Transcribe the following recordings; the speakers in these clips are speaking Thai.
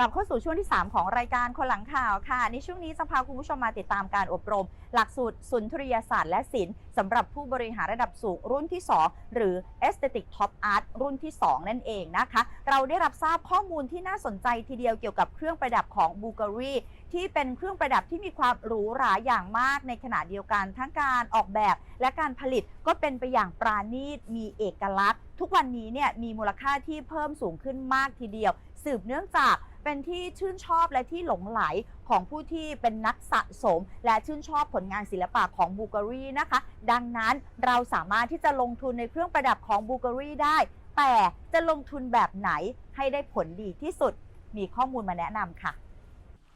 กลับเข้าสู่ช่วงที่ 3 ของรายการคนหลังข่าวค่ะ ในช่วงนี้จะพาคุณผู้ชมมาติดตามการอบรม หลักสูตรสุนทรียศาสตร์และศิลป์สำหรับผู้บริหารระดับสูงรุ่นที่ 2 หรือ Aesthetic Top Art รุ่นที่ 2 นั่นเองนะคะ เราได้รับทราบข้อมูลที่น่าสนใจทีเดียวเกี่ยวกับเครื่องประดับของบูการีที่เป็นเครื่องประดับที่มีความหรูหราอย่างมากในขณะเดียวกันทั้งการออกแบบและการผลิตก็เป็นไปอย่างปราณีตมีเอกลักษณ์ ทุกวันนี้เนี่ยมีมูลค่าที่เพิ่มสูงขึ้นมากทีเดียว สืบเนื่องจาก เป็นที่ชื่นชอบและที่หลงไหลของผู้ที่เป็นนักสะสม และชื่นชอบผลงานศิลปะของบูการีนะคะ ดังนั้นเราสามารถที่จะลงทุนในเครื่องประดับของบูการีได้ แต่จะลงทุนแบบไหนให้ได้ผลดีที่สุด มีข้อมูลมาแนะนำค่ะ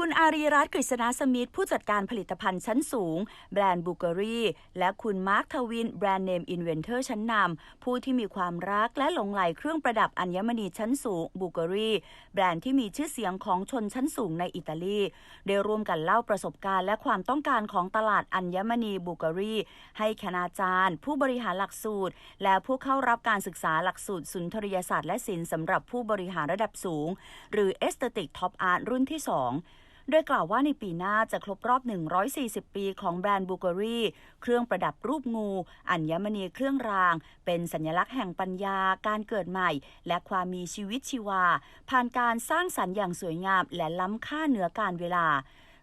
คุณอารีรัตน์กฤษณสมิทธิ์ผู้จัดการผลิตภัณฑ์ชั้นสูง แบรนด์บูการีและคุณมาร์คทวิน แบรนด์เนมอินเวนเตอร์ชั้นนำผู้ที่มีความรักและหลงไหลเครื่องประดับอัญมณีชั้นสูงบูการีแบรนด์ที่มีชื่อเสียงของชนชั้นสูงในอิตาลี ได้ร่วมกันเล่าประสบการณ์และความต้องการของตลาดอัญมณีบูการีให้คณาจารย์ ผู้บริหารหลักสูตร และผู้เข้ารับการศึกษาหลักสูตรสุนทรียศาสตร์และศิลป์สำหรับผู้บริหารระดับสูง หรือ Aesthetic Top Art รุ่นที่ 2 โดยกล่าวว่าในปีหน้าจะครบรอบ 140 ปีของแบรนด์บูเการีเครื่องประดับรูปงู อัญมณีเครื่องราง เป็นสัญลักษณ์แห่งปัญญา การเกิดใหม่ และความมีชีวิตชีวา ผ่านการสร้างสรรค์อย่างสวยงามและล้ำค่าเหนือการเวลา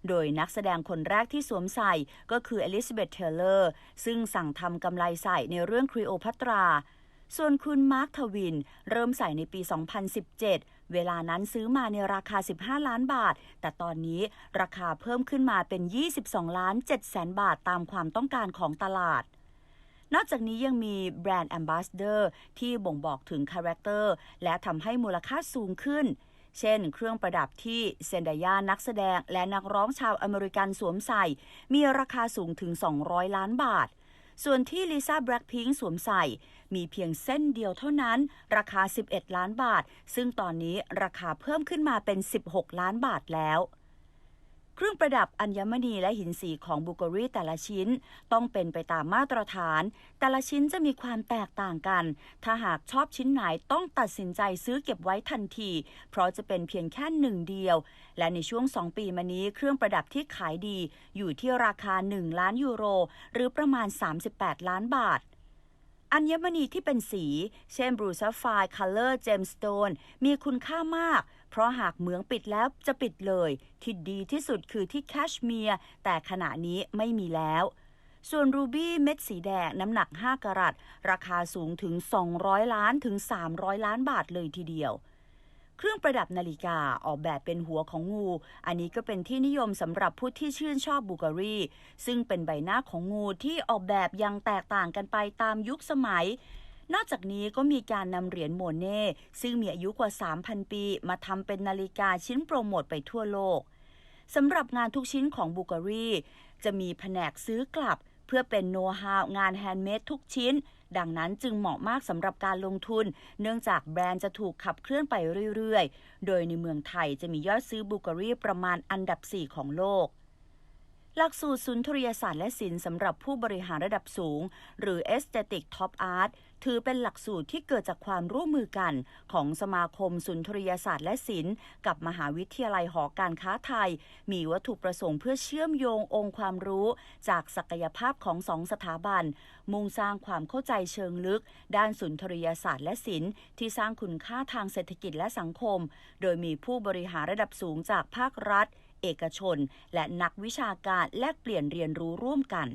โดยนักแสดงคนแรกที่สวมใส่ก็คืออลิซาเบธเทเลอร์ ซึ่งสั่งทำกำไลใส่ในเรื่องครีโอพัตรา ส่วนคุณมาร์คทวิน เริ่มใส่ในปี 2017 เวลานั้นซื้อมาในราคา 15 ล้านบาท แต่ตอนนี้ราคาเพิ่มขึ้นมาเป็น 22 ล้าน7แสนบาทตามความต้องการของตลาดนอกจากนี้ยังมีแบรนด์แอมบาสเดอร์ที่บ่งบอกถึงคาแรคเตอร์และทำให้มูลค่าสูงขึ้น เช่น เครื่องประดับที่เซนดายานักแสดงและนักร้องชาวอเมริกันสวมใส่ มีราคาสูงถึง 200 ล้านบาท ส่วนที่ลิซ่าแบล็คพิงค์สวมใส่ มีเพียงเส้นเดียวเท่านั้น ราคา 11 ล้านบาท ซึ่งตอนนี้ราคาเพิ่มขึ้นมาเป็น 16 ล้านบาทแล้ว เครื่องประดับอัญมณีและหินสีของบูกรีแต่ละชิ้น ต้องเป็นไปตามมาตรฐาน แต่ละชิ้นจะมีความแตกต่างกัน ถ้าหากชอบชิ้นไหนต้องตัดสินใจซื้อเก็บไว้ทันที เพราะจะเป็นเพียงแค่หนึ่งเดียว และในช่วง 2 ปีมานี้เครื่องประดับที่ขายดี อยู่ที่ราคา 1 ล้านยูโร หรือประมาณ 38 ล้านบาท อัญมณีที่เป็นสี เช่นบรูซ a ไฟ r e คัลเลอร์เจมสโตนมีคุณค่ามาก เพราะหากเหมืองปิดแล้วจะปิดเลย ที่ดีที่สุดคือที่แคชเมียร์ แต่ขณะนี้ไม่มีแล้ว ส่วนรูบี้เม็ดสีแดงน้ำหนัก 5กรัตราคาสูงถึง 200 ล้านถึง 300 ล้านบาทเลยทีเดียว เครื่องประดับนาฬิกาออกแบบเป็นหัวของงู อันนี้ก็เป็นที่นิยมสำหรับผู้ที่ชื่นชอบบูการีซึ่งเป็นใบหน้าของงูที่ออกแบบยังแตกต่างกันไปตามยุคสมัยนอกจากนี้ก็มีการนำเหรียญโมเน่ซึ่งมีอายุกว่า 3,000 ปี มาทำเป็นนาฬิกาชิ้นโปรโมทไปทั่วโลกสำหรับงานทุกชิ้นของบูการีจะมีแผนกซื้อกลับ พื่อเป็นโน้ตฮาวงานแฮนด์เมดทุกชิ้น ดังนั้นจึงเหมาะมากสำหรับการลงทุน เนื่องจากแบรนด์จะถูกขับเคลื่อนไปเรื่อยๆ โดยในเมืองไทยจะมียอดซื้อบูการีประมาณอันดับ 4 ของโลก หลักสูตรสุนทรียศาสตร์และศิลป์สำหรับผู้บริหารระดับสูง หรือ Aesthetic Top Art ถือเป็นหลักสูตรที่เกิดจากความร่วมมือกันของสมาคมสุนทรียศาสตร์และศิลป์กับมหาวิทยาลัยหอการค้าไทย มีวัตถุประสงค์เพื่อเชื่อมโยงองค์ความรู้ จากศักยภาพของสองสถาบัน มุ่งสร้างความเข้าใจเชิงลึก ด้านสุนทรียศาสตร์และศิลป์ที่สร้างคุณค่าทางเศรษฐกิจและสังคม โดยมีผู้บริหารระดับสูงจากภาครัฐ เอกชน และนักวิชาการแลกเปลี่ยนเรียนรู้ร่วมกัน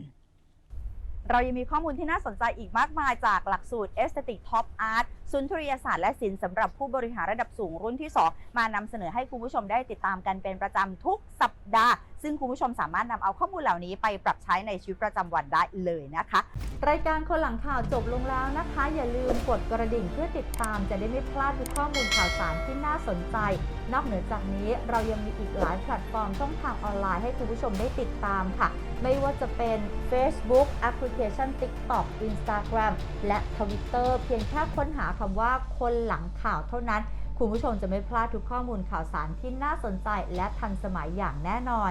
เรายังมีข้อมูลที่น่าสนใจอีกมากมายจากหลักสูตร Aesthetic Top Art สุนทรียศาสตร์และศิลป์สำหรับผู้บริหารระดับสูงรุ่นที่ 2 มานำเสนอให้คุณผู้ชมได้ติดตามกันเป็นประจำทุกสัปดาห์ ซึ่งคุณผู้ชมสามารถนำเอาข้อมูลเหล่านี้ไปปรับใช้ในชีวิตประจำวันได้เลยนะคะ รายการคนหลังข่าวจบลงแล้วนะคะ อย่าลืมกดกระดิ่งเพื่อติดตาม จะได้ไม่พลาดทุกข้อมูลข่าวสารที่น่าสนใจ นอกเหนือจากนี้เรายังมีอีกหลายแพลตฟอร์มช่องทางออนไลน์ให้คุณผู้ชมได้ติดตามค่ะ ไม่ว่าจะเป็น Facebook แอปพลิเคชัน TikTok Instagram และ Twitter เพียงแค่ค้นหาคำว่าคนหลังข่าวเท่านั้น คุณผู้ชมจะไม่พลาดทุกข้อมูลข่าวสารที่น่าสนใจและทันสมัยอย่างแน่นอน